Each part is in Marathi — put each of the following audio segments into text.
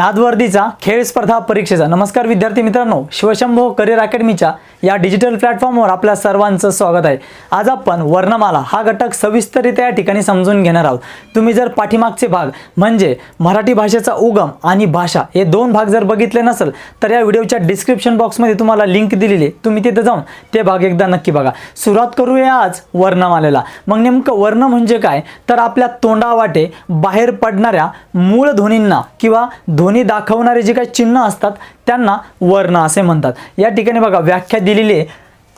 नादवर्दीचा खेळ स्पर्धा परीक्षेचा. नमस्कार विद्यार्थी मित्रांनो शिवशंभो करिअर अकॅडमीच्या या डिजिटल प्लॅटफॉर्मवर आपल्या सर्वांचं स्वागत आहे. आज आपण वर्णमाला हा घटक सविस्तररित्या या ठिकाणी समजून घेणार आहोत. तुम्ही जर पाठीमागचे भाग म्हणजे मराठी भाषेचा उगम आणि भाषा हे दोन भाग जर बघितले नसेल तर या व्हिडिओच्या डिस्क्रिप्शन बॉक्समध्ये तुम्हाला लिंक दिलेली आहे. तुम्ही तिथे जाऊन ते भाग एकदा नक्की बघा. सुरुवात करूया आज वर्णमालेला. मग नेमकं वर्ण म्हणजे काय? तर आपल्या तोंडावाटे बाहेर पडणाऱ्या मूळ ध्वनींना किंवा ध्वनी दाखवणारे जे काही चिन्ह असतात त्यांना वर्ण असे म्हणतात. या ठिकाणी बघा व्याख्या दिलेली आहे.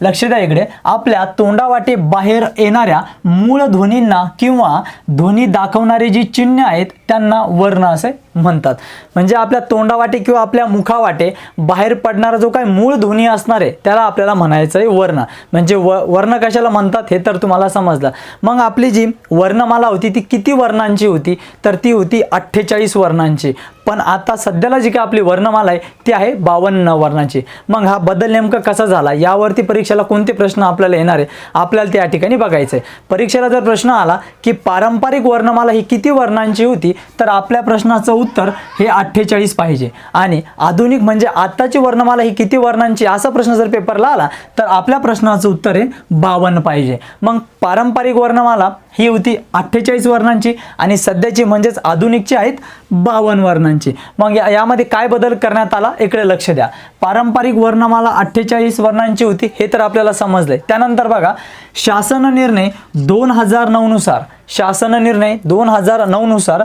लक्ष द्या इकडे. आपल्या तोंडावाटे बाहेर येणाऱ्या मूळ ध्वनींना किंवा ध्वनी दाखवणारी जी चिन्ह आहेत त्यांना वर्ण असे म्हणतात. म्हणजे आपल्या तोंडावाटे किंवा आपल्या मुखावाटे बाहेर पडणारा जो काही मूळ ध्वनी असणार आहे त्याला आपल्याला म्हणायचं आहे वर्ण. म्हणजे व वर्ण कशाला म्हणतात हे तर तुम्हाला समजलं. मग आपली जी वर्णमाला होती ती किती वर्णांची होती? तर ती होती अठ्ठेचाळीस वर्णांची. पण आता सध्याला जी काही आपली वर्णमाला आहे ती आहे बावन्न वर्णांची. मग हा बदल नेमका कसा झाला? यावरती परीक्षेला कोणते प्रश्न आपल्याला येणार आहे? आपल्याला त्या ठिकाणी बघायचं आहे परीक्षेला जर प्रश्न आला की पारंपरिक वर्णमाला ही किती वर्णांची होती तर आपल्या प्रश्नाचं उत्तर हे अठ्ठेचाळीस पाहिजे. आणि आधुनिक म्हणजे आत्ताची वर्णमाला ही किती वर्णांची असा प्रश्न जर पेपरला आला तर आपल्या प्रश्नाचं उत्तर हे बावन्न पाहिजे. मग पारंपरिक वर्णमाला ही होती अठ्ठेचाळीस वर्णांची आणि सध्याची म्हणजेच आधुनिकची आहेत बावन्न वर्णांची. मग या यामध्ये काय बदल करण्यात आला? इकडे लक्ष द्या. पारंपरिक वर्णमाला अठ्ठेचाळीस वर्णांची होती हे तर आपल्याला समजले त्यानंतर बघा शासन निर्णय दोन हजार नऊनुसार शासन निर्णय दोन हजार नऊनुसार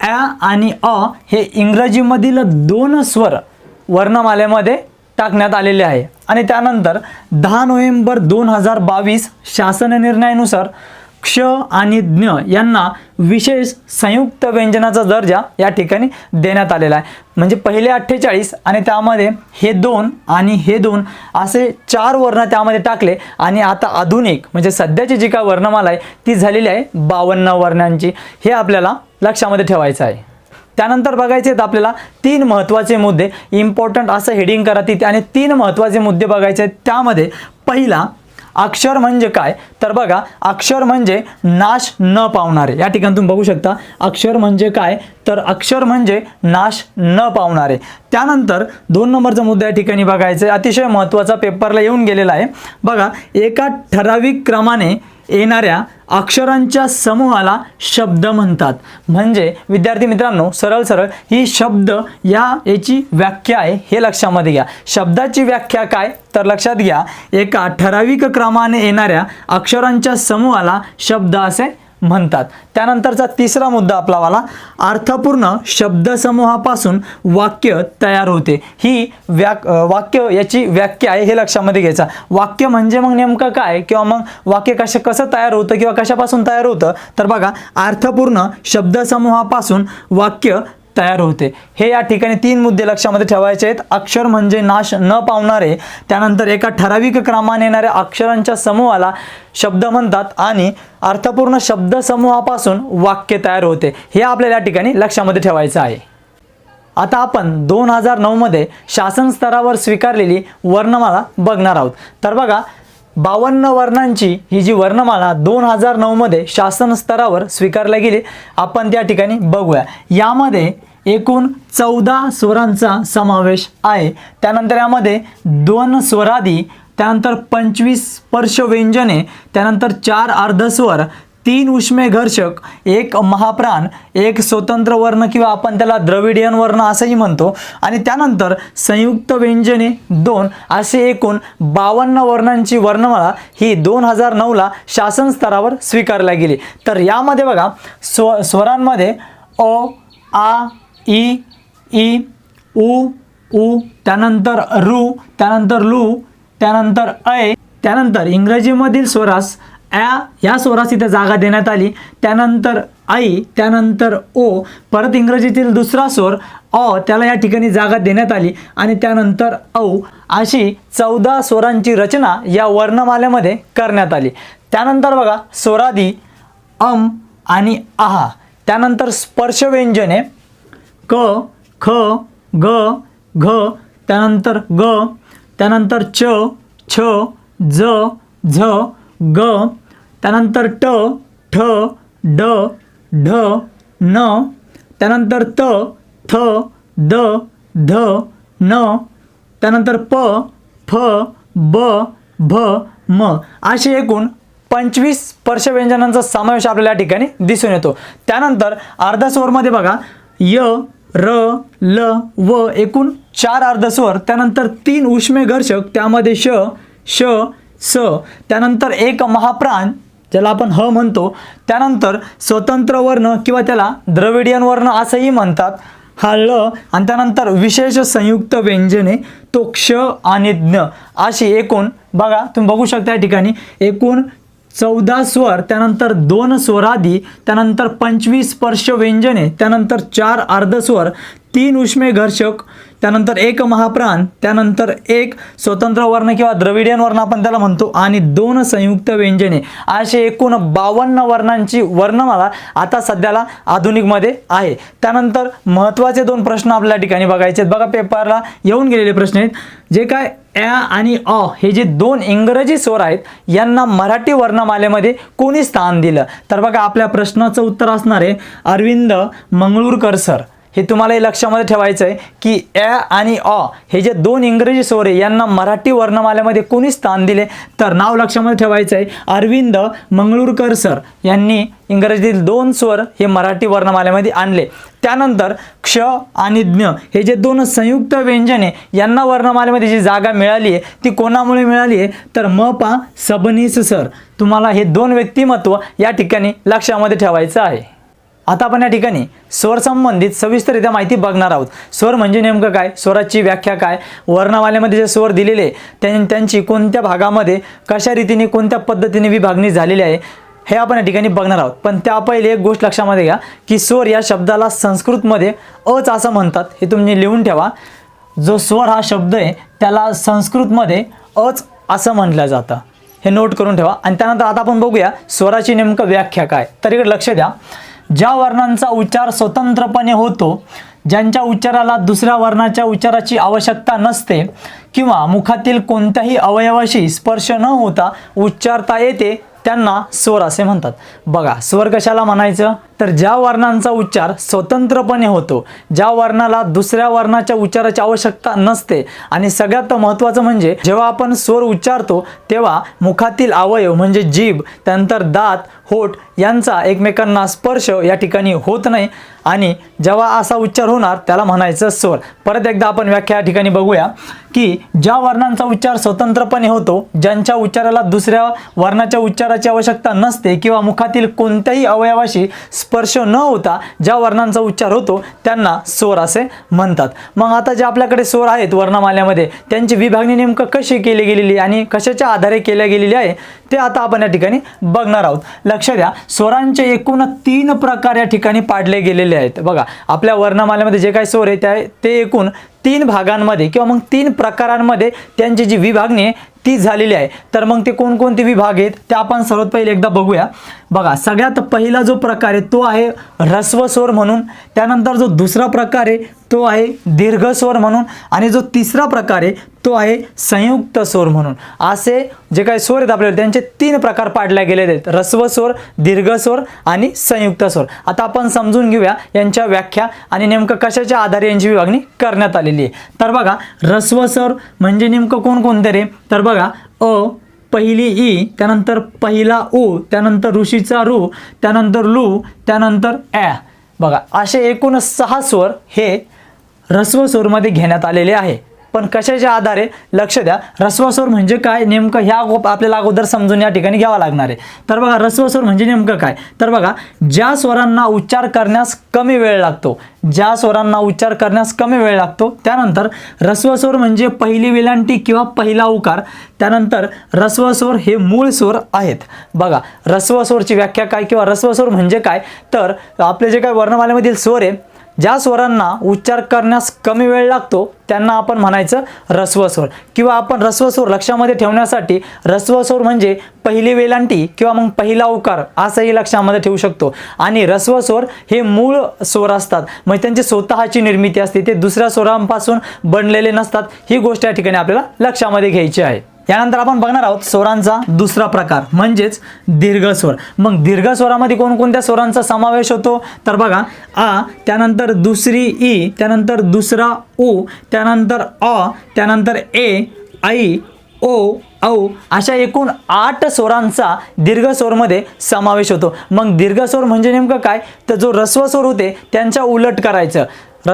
ॲ आणि अ हे इंग्रजीमधील दोन स्वर वर्णमालेमध्ये टाकण्यात आलेले आहे. आणि त्यानंतर दहा नोव्हेंबर दोन हजार बावीस शासन निर्णयानुसार क्ष आणि ज्ञ यांना विशेष संयुक्त व्यंजनाचा दर्जा या ठिकाणी देण्यात आलेला आहे. म्हणजे पहिले अठ्ठेचाळीस आणि त्यामध्ये हे दोन आणि हे दोन असे चार वर्ण त्यामध्ये टाकले. आणि आता आधुनिक म्हणजे सध्याची जी काय वर्णमाला आहे ती झालेली आहे बावन्न वर्णांची. हे आपल्याला लक्षामध्ये ठेवायचं आहे. त्यानंतर बघायचे आहेत आपल्याला तीन महत्त्वाचे मुद्दे. इम्पॉर्टंट असं हेडिंग करा तिथे आणि तीन महत्त्वाचे मुद्दे बघायचे आहेत. त्यामध्ये पहिला अक्षर म्हणजे काय? तर बघा अक्षर म्हणजे नाश न पावणारे. या ठिकाणी तुम्ही बघू शकता अक्षर म्हणजे काय? तर अक्षर म्हणजे नाश न पावणारे. त्यानंतर दोन नंबरचा मुद्दा या ठिकाणी बघायचा आहे. अतिशय महत्त्वाचा पेपरला येऊन गेलेला आहे. बघा एका ठराविक क्रमाने येणाऱ्या अक्षरांच्या समूहाला शब्द म्हणतात. म्हणजे विद्यार्थी मित्रांनो सरळ सरळ ही शब्द या याची व्याख्या आहे हे लक्षामध्ये घ्या. शब्दाची व्याख्या काय? तर लक्षात घ्या एका ठराविक क्रमाने येणाऱ्या अक्षरांच्या समूहाला शब्द असे म्हणतात. त्यानंतरचा तिसरा मुद्दा आपलावाला अर्थपूर्ण शब्दसमूहापासून वाक्य तयार होते. ही व्याक वाक्य याची व्याख्या आहे हे लक्षामध्ये घ्यायचा. वाक्य म्हणजे मग नेमकं काय? किंवा मग वाक्य कशा कसं तयार होतं किंवा कशापासून तयार होतं? तर बघा अर्थपूर्ण शब्दसमूहापासून वाक्य तयार होते. हे या ठिकाणी तीन मुद्दे लक्षामध्ये ठेवायचे आहेत. अक्षर म्हणजे नाश न पावणारे त्यानंतर एका ठराविक क्रमाने येणाऱ्या अक्षरांच्या समूहाला शब्द म्हणतात आणि अर्थपूर्ण शब्दसमूहापासून वाक्य तयार होते. हे आपल्याला या ठिकाणी लक्षामध्ये ठेवायचं आहे. आता आपण दोन हजार नऊमध्ये शासन स्तरावर स्वीकारलेली वर्णमाला बघणार आहोत. तर बघा बावन्न वर्णांची ही जी वर्णमाला दोन हजार नऊमध्ये शासन स्तरावर स्वीकारल्या गेली. आपण त्या ठिकाणी बघूया. यामध्ये एकूण चौदा स्वरांचा समावेश आहे. त्यानंतर यामध्ये दोन स्वरादी त्यानंतर पंचवीस स्पर्श व्यंजने त्यानंतर चार अर्धस्वर तीन उष्मे घर्षक एक महाप्राण एक स्वतंत्र वर्ण किंवा आपण त्याला द्रविडियन वर्ण असंही म्हणतो. आणि त्यानंतर संयुक्त व्यंजने दोन असे एकूण बावन्न वर्णांची वर्णमाळा ही दोन हजार नऊला शासन स्तरावर स्वीकारल्या गेली. तर यामध्ये बघा स्व स्वरांमध्ये अ आ ई ई उ उ त्यानंतर रु त्यानंतर लू त्यानंतर ऐ त्यानंतर इंग्रजीमधील स्वरास ॲ या स्वरास इथे जागा देण्यात आली. त्यानंतर आई त्यानंतर ओ परत इंग्रजीतील दुसरा स्वर अ त्याला या ठिकाणी जागा देण्यात आली. आणि त्यानंतर औ अशी चौदा स्वरांची रचना या वर्णमालेमध्ये करण्यात आली. त्यानंतर बघा स्वरादी अम आणि आहा त्यानंतर स्पर्शव्यंजने क ख ग घ त्यानंतर ग त्यानंतर च छ ज झ ग त्यानंतर ट ठ ड ढ न त्यानंतर त थ द ध न त्यानंतर प फ ब भ म असे एकूण पंचवीस स्पर्श व्यंजनांचा समावेश आपल्याला या ठिकाणी दिसून येतो. त्यानंतर अर्धा स्वरमध्ये बघा य र ल व एकूण चार अर्धस्वर त्यानंतर तीन उष्मे घर्षक त्यामध्ये श श स त्यानंतर एक महाप्राण ज्याला आपण ह म्हणतो त्यानंतर स्वतंत्र वर्ण किंवा त्याला द्रविडियन वर्ण असंही म्हणतात. हा ल आणि त्यानंतर विशेष संयुक्त व्यंजने तो क्ष आणि ज्ञ अशी एकूण बघा तुम्ही बघू शकता या ठिकाणी एकूण चौदा स्वर त्यानंतर दोन स्वरादी त्यानंतर पंचवीस स्पर्श व्यंजने त्यानंतर चार अर्धस्वर तीन उष्मे घर्षक त्यानंतर एक महाप्राण त्यानंतर एक स्वतंत्र वर्ण किंवा द्रविडियन वर्ण आपण त्याला म्हणतो आणि दोन संयुक्त व्यंजने. असे एकूण बावन्न वर्णांची वर्णमाला आता सध्याला आधुनिकमध्ये आहे. त्यानंतर महत्त्वाचे दोन प्रश्न आपल्या ठिकाणी बघायचे आहेत. बघा पेपरला येऊन गेलेले प्रश्न आहेत. जे काय ॲ आणि अ हे जे दोन इंग्रजी स्वर आहेत यांना मराठी वर्णमालेमध्ये कोणी स्थान दिलं? तर बघा आपल्या प्रश्नाचं उत्तर असणार आहे अरविंद मंगळूरकर सर. हे तुम्हाला हे लक्षामध्ये ठेवायचं आहे की ॲ आणि अ हे जे दोन इंग्रजी स्वर आहे यांना मराठी वर्णमाल्यामध्ये कोणी स्थान दिले? तर नाव लक्षामध्ये ठेवायचं आहे अरविंद मंगळूरकर सर यांनी इंग्रजीतील दोन स्वर हे मराठी वर्णमाल्यामध्ये आणले. त्यानंतर क्ष आणि ज्ञ हे जे दोन संयुक्त व्यंजने यांना वर्णमालेमध्ये जी जागा मिळाली आहे ती कोणामुळे मिळाली आहे? तर म पा सबनीस सर. तुम्हाला हे दोन व्यक्तिमत्व या ठिकाणी लक्षामध्ये ठेवायचं आहे. आता आपण या ठिकाणी स्वर संबंधित सविस्तररित्या माहिती बघणार आहोत. स्वर म्हणजे नेमकं काय? स्वराची व्याख्या काय? वर्णवाल्यामध्ये जे स्वर दिलेले त्यां त्यांची कोणत्या भागामध्ये कशा रीतीने कोणत्या पद्धतीने विभागणी झालेली आहे हे आपण या ठिकाणी बघणार आहोत. पण त्या पहिले एक गोष्ट लक्षामध्ये घ्या की स्वर या शब्दाला संस्कृतमध्ये अच असं म्हणतात. हे तुम्ही लिहून ठेवा. जो स्वर हा शब्द आहे त्याला संस्कृतमध्ये अच असं म्हटलं जातं. हे नोट करून ठेवा. आणि त्यानंतर आता आपण बघूया स्वराची नेमकं व्याख्या काय? तर इकडे लक्ष द्या. ज्या वर्णांचा उच्चार स्वतंत्रपणे होतो ज्यांच्या उच्चाराला दुसऱ्या वर्णाच्या उच्चाराची आवश्यकता नसते किंवा मुखातील कोणत्याही अवयवाशी स्पर्श न होता उच्चारता येते त्यांना स्वर असे म्हणतात. बघा स्वर कशाला म्हणायचं? तर ज्या वर्णांचा उच्चार स्वतंत्रपणे होतो ज्या वर्णाला दुसऱ्या वर्णाच्या उच्चाराची आवश्यकता नसते आणि सगळ्यात महत्त्वाचं म्हणजे जेव्हा आपण स्वर उच्चारतो तेव्हा मुखातील अवयव म्हणजे जीभ त्यानंतर दात होठ यांचा एकमेकांना स्पर्श या ठिकाणी होत नाही. आणि जेव्हा असा उच्चार होणार त्याला म्हणायचं स्वर. परत एकदा आपण व्याख्या या ठिकाणी बघूया की ज्या वर्णांचा उच्चार स्वतंत्रपणे होतो ज्यांच्या उच्चाराला दुसऱ्या वर्णाच्या उच्चाराची आवश्यकता नसते किंवा मुखातील कोणत्याही अवयवाशी स्पर्श न होता ज्या वर्णांचा उच्चार होतो त्यांना स्वर असे म्हणतात. मग आता जे आपल्याकडे स्वर आहेत वर्णमाल्यामध्ये त्यांची विभागणी नेमकं कशी केली गेलेली आणि कशाच्या आधारे केल्या गेलेली आहे ते आता आपण या ठिकाणी बघणार आहोत. लक्ष द्या स्वरांचे एकूण तीन प्रकार या ठिकाणी पाडले गेलेले आहेत. बघा आपल्या वर्णमालेमध्ये जे काही स्वर आहे त्या ते एकूण तीन भागांमध्ये किंवा मग तीन प्रकारांमध्ये त्यांची जी विभागणी आहे ती झालेली आहे. तर मग ते कोणकोणते विभाग आहेत ते आपण सर्वात पहिले एकदा बघूया. बघा सगळ्यात पहिला जो प्रकार आहे तो आहे ह्रस्व स्वर म्हणून. त्यानंतर जो दुसरा प्रकार आहे तो आहे दीर्घ स्वर म्हणून. आणि जो तिसरा प्रकार आहे तो आहे संयुक्त स्वर म्हणून. असे जे काही स्वर आहेत आपल्याला त्यांचे तीन प्रकार पाडले गेलेले आहेत. ह्रस्व स्वर दीर्घ स्वर आणि संयुक्त स्वर. आता आपण समजून घेऊया यांच्या व्याख्या आणि नेमकं कशाच्या आधारे यांची विभागणी करण्यात आली. आलेली आहे. तर बघा रस्व स्वर म्हणजे नेमकं कोणकोणते रे? तर बघा अ पहिली ई त्यानंतर पहिला उ त्यानंतर ऋषीचा रू त्यानंतर लू त्यानंतर ॲ. बघा असे एकूण सहा स्वर हे ह्रस्व स्वरमध्ये घेण्यात आलेले आहे. पण कशाच्या आधारे? लक्ष द्या. ह्रस्व स्वर म्हणजे काय? नेमकं ह्या आपल्याला अगोदर समजून या ठिकाणी घ्यावा लागणार आहे. तर बघा रस्वस्वर म्हणजे नेमकं काय? तर बघा ज्या स्वरांना उच्चार करण्यास कमी वेळ लागतो ज्या स्वरांना उच्चार करण्यास कमी वेळ लागतो त्यानंतर रस्वस्वर म्हणजे पहिली विलांटी किंवा पहिला उकार त्यानंतर रस्वस्वर हे मूळ स्वर आहेत. बघा रस्वस्वरची व्याख्या काय किंवा रस्वस्वर म्हणजे काय? तर आपले जे काय वर्णमालेमधील स्वर आहे ज्या स्वरांना उच्चार करण्यास कमी वेळ लागतो त्यांना आपण म्हणायचं रस्वस्वर किंवा आपण रस्वस्वर लक्षामध्ये ठेवण्यासाठी रस्वस्वर म्हणजे पहिली वेलांटी किंवा मग पहिला उकार असंही लक्षामध्ये ठेवू शकतो. आणि रस्वस्वर हे मूळ स्वर असतात. म्हणजे त्यांची स्वतःची निर्मिती असते. ते दुसऱ्या स्वरांपासून बनलेले नसतात. ही गोष्ट या ठिकाणी आपल्याला लक्षामध्ये घ्यायची आहे. यानंतर आपण बघणार आहोत स्वरांचा दुसरा प्रकार म्हणजेच दीर्घ स्वर. मग दीर्घ स्वरामध्ये कोणकोणत्या स्वरांचा समावेश होतो? तर बघा आ त्यानंतर दुसरी ई त्यानंतर दुसरा उ त्यानंतर अ त्यानंतर ए आई ओ औ अशा एकूण आठ स्वरांचा दीर्घ स्वरमध्ये समावेश होतो. मग दीर्घ स्वर म्हणजे नेमकं काय? तर जो रस्व स्वर होते त्यांच्या उलट करायचं.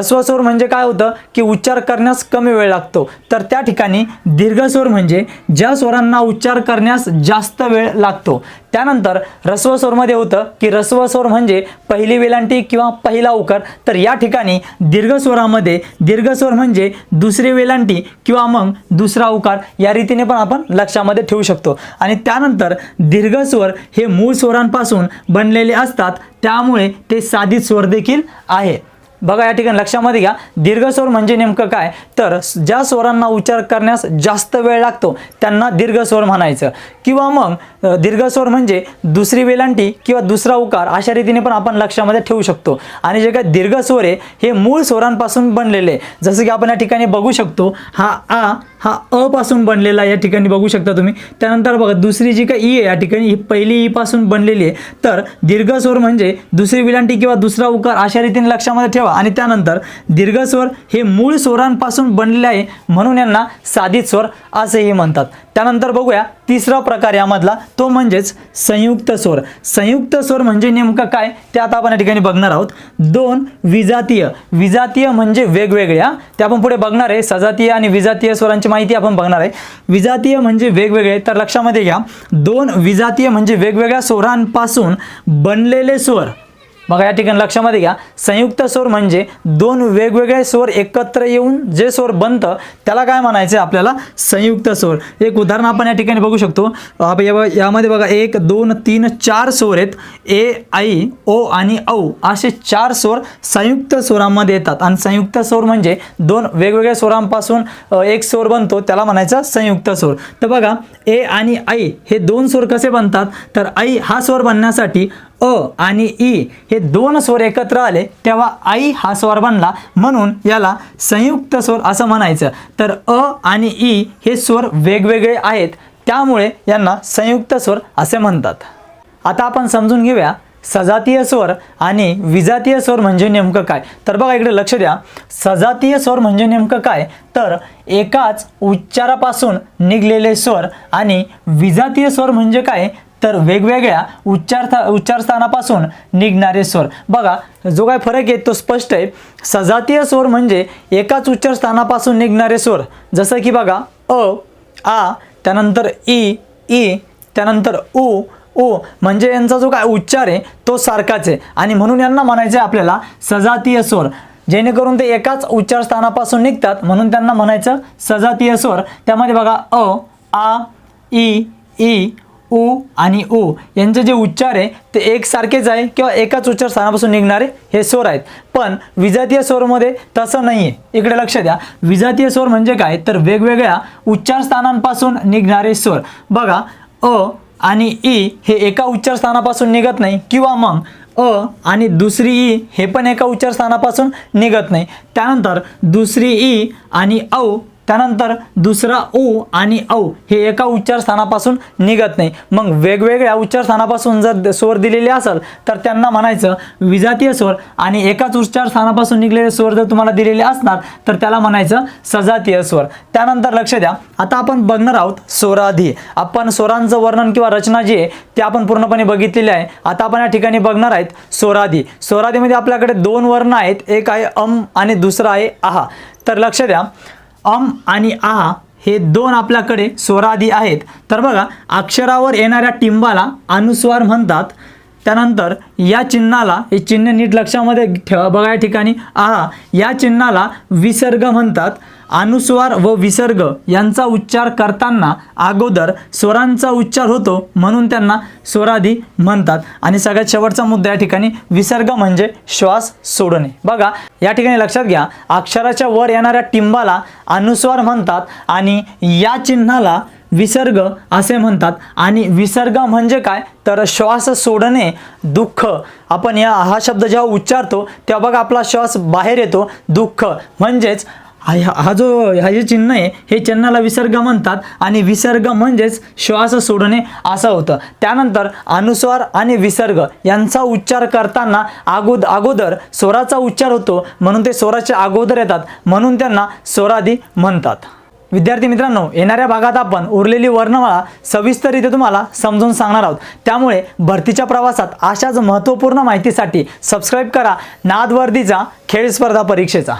स्वर म्हणजे काय होतं की उच्चार करण्यास कमी वेळ लागतो. तर त्या ठिकाणी दीर्घ स्वर म्हणजे ज्या स्वरांना उच्चार करण्यास जास्त वेळ लागतो. त्यानंतर रस्व स्वरमध्ये होतं की रस्व स्वर म्हणजे पहिली वेलांटी किंवा पहिला उकार. तर या ठिकाणी दीर्घ स्वरामध्ये दीर्घ स्वर म्हणजे दुसरी वेलांटी किंवा मग दुसरा उकार या रीतीने पण आपण लक्षामध्ये ठेवू शकतो. आणि त्यानंतर दीर्घ स्वर हे मूळ स्वरांपासून बनलेले असतात. त्यामुळे ते साधित स्वर देखील आहे. बघा या ठिकाणी लक्षामध्ये घ्या. दीर्घ स्वर म्हणजे नेमकं काय? तर ज्या स्वरांना उच्चार करण्यास जास्त वेळ लागतो त्यांना दीर्घ स्वर म्हणायचं. किंवा मग दीर्घ स्वर म्हणजे दुसरी वेलांटी किंवा दुसरा उकार अशा रीतीने पण आपण लक्षामध्ये ठेवू शकतो. आणि जे काय दीर्घ स्वर आहे हे मूळ स्वरांपासून बनलेले जसं की आपण या ठिकाणी बघू शकतो हा आ हा अ पासून बनलेला या ठिकाणी बघू शकता तुम्ही. त्यानंतर बघा दुसरी जी काही ई आहे या ठिकाणी ही पहिली ई पासून बनलेली आहे. तर दीर्घ स्वर म्हणजे दुसरी विलांटी किंवा दुसरा उकार अशा रीतीने लक्षामध्ये ठेवा. आणि त्यानंतर दीर्घ स्वर हे मूळ स्वरांपासून बनलेले आहे म्हणून यांना साधित स्वर असेही म्हणतात. त्यानंतर बघूया तिसरा प्रकार यामधला तो म्हणजेच संयुक्त स्वर. संयुक्त स्वर म्हणजे नेमकं काय? ते आता आपण या ठिकाणी बघणार आहोत. दोन विजातीय. विजातीय म्हणजे वेगवेगळ्या ते आपण पुढे बघणार आहे. सजातीय आणि विजातीय स्वरांची माहिती आपण बघणार आहे. विजातीय म्हणजे वेगवेगळे तर लक्षामध्ये घ्या. दोन विजातीय म्हणजे वेगवेगळ्या स्वरांपासून बनलेले स्वर. बघा या ठिकाणी लक्षामध्ये घ्या. संयुक्त स्वर म्हणजे दोन वेगवेगळे स्वर एकत्र येऊन जे स्वर बनतं त्याला काय म्हणायचं आहे आपल्याला? संयुक्त स्वर. एक उदाहरण आपण या ठिकाणी बघू शकतो. यामध्ये बघा एक दोन तीन चार स्वर आहेत. ए आई ओ आणि औ असे चार स्वर संयुक्त स्वरामध्ये येतात. आणि संयुक्त स्वर म्हणजे दोन वेगवेगळ्या स्वरांपासून एक स्वर बनतो त्याला म्हणायचं संयुक्त स्वर. तर बघा ए आणि आई हे दोन स्वर कसे बनतात? तर आई हा स्वर बनण्यासाठी अ आणि ई हे दोन स्वर एकत्र आले तेव्हा आई हा स्वर बनला. म्हणून याला संयुक्त स्वर असं म्हणायचं. तर अ आणि ई हे स्वर वेगवेगळे आहेत त्यामुळे यांना संयुक्त स्वर असे म्हणतात. आता आपण समजून घेऊया सजातीय स्वर आणि विजातीय स्वर म्हणजे नेमकं काय? तर बघा इकडे लक्ष द्या. सजातीय स्वर म्हणजे नेमकं काय? तर एकाच उच्चारापासून निघलेले स्वर आणि विजातीय स्वर म्हणजे काय? तर वेगवेगळ्या उच्चार उच्चारस्थानापासून निघणारे स्वर. बघा जो काय फरक आहे तो स्पष्ट आहे. सजातीय स्वर म्हणजे एकाच उच्चारस्थानापासून निघणारे स्वर. जसं की बघा अ आ त्यानंतर ई ई त्यानंतर उ ओ म्हणजे यांचा जो काय उच्चार आहे तो सारखाच आहे. आणि म्हणून यांना म्हणायचं आहे आपल्याला सजातीय स्वर. जेणेकरून ते एकाच उच्चारस्थानापासून निघतात म्हणून त्यांना म्हणायचं सजातीय स्वर. त्यामध्ये बघा अ आ ई ई उ आणि उ यांचे जे उच्चार आहे ते एकसारखेच आहे किंवा एकाच उच्चार स्थानापासून निघणारे हे स्वर आहेत. पण विजातीय स्वरमध्ये तसं नाही आहे इकडे लक्ष द्या. विजातीय स्वर म्हणजे काय? तर वेगवेगळ्या उच्चार स्थानांपासून निघणारे स्वर. बघा अ आणि ई हे एका उच्चार स्थानापासून निघत नाही किंवा मग अ आणि दुसरी ई हे पण एका उच्चार स्थानापासून निघत नाही. त्यानंतर दुसरी ई आणि औ त्यानंतर दुसरा ऊ आणि औ हे एका उच्चार स्थानापासून निघत नाही. मग वेगवेगळ्या उच्चारस्थानापासून जर स्वर दिलेले असेल तर त्यांना म्हणायचं विजातीय स्वर आणि एकाच उच्चार स्थानापासून निघलेले स्वर जर तुम्हाला दिलेले असणार तर त्याला म्हणायचं सजातीय स्वर. त्यानंतर लक्ष द्या. आता आपण बघणार आहोत स्वराधी. आपण स्वरांचं वर्णन किंवा रचना जी आहे ती आपण पूर्णपणे बघितलेली आहे. आता आपण या ठिकाणी बघणार आहेत स्वराधी. स्वराधीमध्ये आपल्याकडे दोन वर्ण आहेत. एक आहे अम आणि दुसरा आहे आहा. तर लक्ष द्या. अम आणि आ हे दोन आपल्याकडे स्वरादी आहेत. तर बघा अक्षरावर येणाऱ्या टिंबाला अनुस्वार म्हणतात. त्यानंतर या चिन्हाला हे चिन्ह नीट लक्षामध्ये ठेवा. बघा या ठिकाणी आहा या चिन्हाला विसर्ग म्हणतात. अनुस्वार व विसर्ग यांचा उच्चार करताना अगोदर स्वरांचा उच्चार होतो म्हणून त्यांना स्वराधी म्हणतात. आणि सगळ्यात शेवटचा मुद्दा या ठिकाणी विसर्ग म्हणजे श्वास सोडणे. बघा या ठिकाणी लक्षात घ्या अक्षराच्या वर येणाऱ्या टिंबाला अनुस्वार म्हणतात आणि या चिन्हाला विसर्ग असे म्हणतात. आणि विसर्ग म्हणजे काय? तर श्वास सोडणे दुःख. आपण या हा शब्द जेव्हा उच्चारतो तेव्हा बघा आपला श्वास बाहेर येतो दुःख. म्हणजेच हा जो हा जे चिन्ह आहे हे चिन्हाला विसर्ग म्हणतात आणि विसर्ग म्हणजेच श्वास सोडणे असं होतं. त्यानंतर अनुस्वार आणि विसर्ग यांचा उच्चार करताना अगोद अगोदर स्वराचा उच्चार होतो म्हणून ते स्वराच्या अगोदर येतात म्हणून त्यांना स्वरादी म्हणतात. विद्यार्थी मित्रांनो येणाऱ्या भागात आपण उरलेली वर्णमाळा सविस्तररित्या तुम्हाला समजून सांगणार आहोत. त्यामुळे भरतीच्या प्रवासात अशाच महत्त्वपूर्ण माहितीसाठी सबस्क्राईब करा. नादवर्दीचा खेळ स्पर्धा परीक्षेचा.